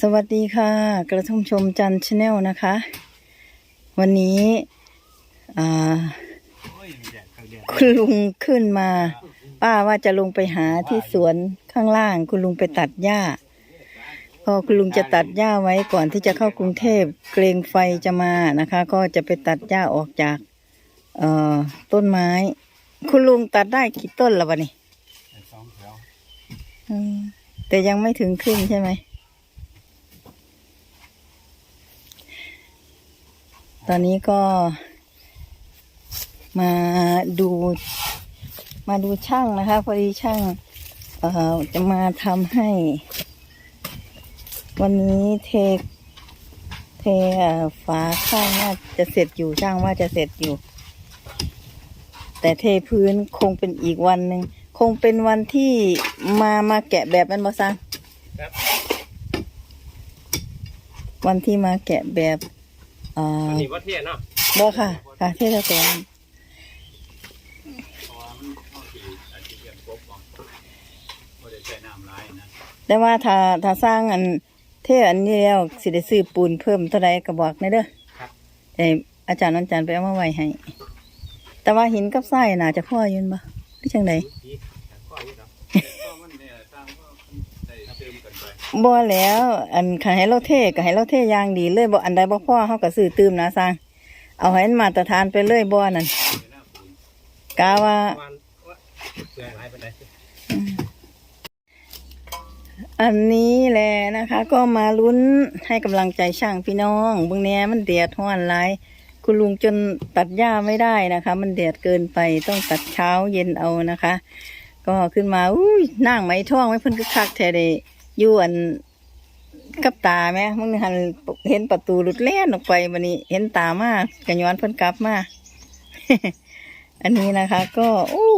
สวัสดีค่ะ กระทุ่มชมจันชาแนลนะคะ วันนี้คุณลุงขึ้นมา ป้าว่าจะลงไปหาที่สวนข้างล่าง คุณลุงไปตัดหญ้า พอคุณลุงจะตัดหญ้าไว้ก่อนที่จะเข้ากรุงเทพเกรงไฟจะมานะคะ ก็จะไปตัดหญ้าออกจากต้นไม้ คุณลุงตัดได้กี่ต้นแล้ววะนี่สองแถวอืมแต่ยังไม่ถึงครึ่งใช่ไหม ตอนนี้ก็มาดู มาดูช่างนะคะ พอดีช่างเอ่อจะมาทำให้ วันนี้เทเทเอ่อฝาข้างน่าจะเสร็จอยู่ช่างว่าจะเสร็จอยู่ แต่เทพื้นคงเป็นอีกวันหนึ่งคงเป็นวันที่มามาแกะแบบมันบอซังครับวันที่มาแกะแบบ อ่า อันนี้ว่าเทียนเนาะบอค่ะ ค่ะเทศกาลเพราะว่ามันเข้าสีอาจจะเรียกครบของไม่ได้ใช้น้ำร้ายนะแต่ว่าถ้าถ้าสร้างอันเทอันนี้แล้วสิได้ซื้อปูนเพิ่มเท่าไรก็บอกในเด้อครับแต่อาจารย์นันจันไปเอามาไว้ให้ แต่ว่าหินกับทรายน่าจะพ่ออยืนบ่หรือจังได บ่แล้ว อันคันให้เราเทก็ให้เราเทอย่างดีเลยบ่อันใดบ่พ่อเฮาก็ซื้อตืมนะสร้างเอาให้มันมาตรฐานไปเลยบ่นั่นกาว่าอันนี้แหละนะคะ ก็มาลุ้นให้กำลังใจช่างพี่น้องบางแหน่มันแดดห้อนหลายคุณลุงจนตัดหญ้าไม่ได้นะคะ มันแดดเกินไปต้องตัดเช้าเย็นเอานะคะ ก็ขึ้นมาอุ้ยนั่งไหมท่องไว้เพิ่นคึกคักแท้เด อยู่อันกับตาไหมมึงหันเห็นประตูหลุดแล่นออกไปวันนี้ เห็นตามากกันย้อนเพิ่นกลับมา อันนี้นะคะ ก็อู้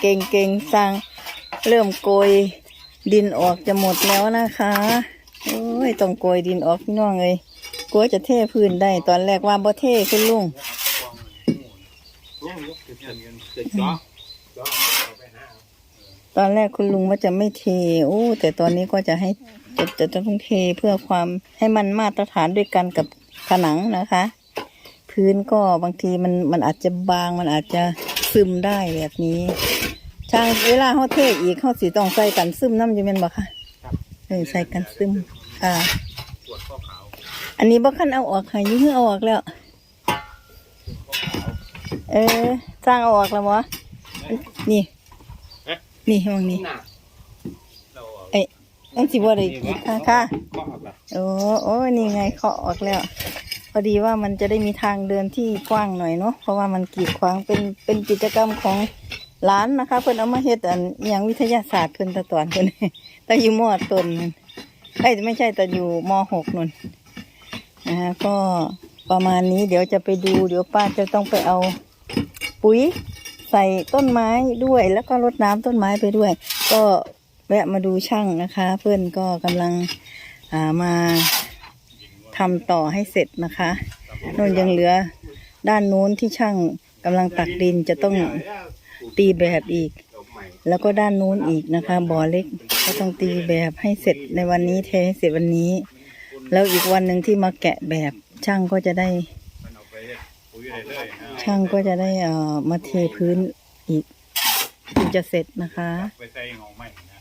เก่งเก่งๆสั่งเริ่มโกยดินออกจะหมดแล้วนะคะโอ้ยต้องโกยดินออกพี่น้องเลยกลัวจะเทพื้นได้ตอนแรกว่าบ่เทคุณลุง ตอนแรกคุณลุงว่าจะไม่เทโอ้แต่ตอนนี้ก็จะให้จะจะจะต้องเทเพื่อความให้มันมาตรฐานด้วยกันกับผนังนะคะ พื้นก็บางทีมันมันอาจจะบางมันอาจจะซึมได้แบบนี้ ช่างเวลาเขาเทอีกเขาสีต้องใส่กันซึมน้ำจะเป็นบ่คะครับเออใส่กันซึมอ่าปวดข้อขาวอันนี้บ่คันเอาออกค่ะยิ่งเอาออกแล้ว เออสร้างเอาออกแล้ววะนี่ นี่ห้องนี้หนักเราเอ้ยอันสิบ่ได้อีกค่ะค่ะข้อหักละโอ้โอ้นี่ไงเคาะออกแล้ว พอดีว่ามันจะได้มีทางเดินที่กว้างหน่อยเนาะเพราะว่ามันกีดขวางเป็นเป็นกิจกรรมของร้านนะคะ เพิ่นเอามาเฮ็ดอันอหย่างวิทยาศาสตร์เพิ่นแตะตอนเพิ่นแต่อยู่มอต้นนั่นเอ้ยไม่ใช่แต่อยู่มหกนุ่นนะคะก็ประมาณนี้เดี๋ยวจะไปดูเดี๋ยวป้าจะต้องไปเอาปุ๋ย ใส่ต้นไม้ด้วยแล้วก็รดน้ำต้นไม้ไปด้วย ก็แวะมาดูช่างนะคะ เพื่อนก็กำลังามาทำต่อให้เสร็จนะคะนู่นยังเหลือด้านนู้นที่ช่างกำลังตักดินจะต้องตีแบบอีก แล้วก็ด้านนู้นอีกนะคะบ่อเล็กก็ต้องตีแบบให้เสร็จในวันนี้เทให้เสร็จวันนี้ แล้วอีกวันหนึ่งที่มาแกะแบบช่างก็จะได้ ช่างก็จะได้เอ่อมาเทพื้นอีกถึงจะเสร็จนะคะ ไปใส่งองไม้นะ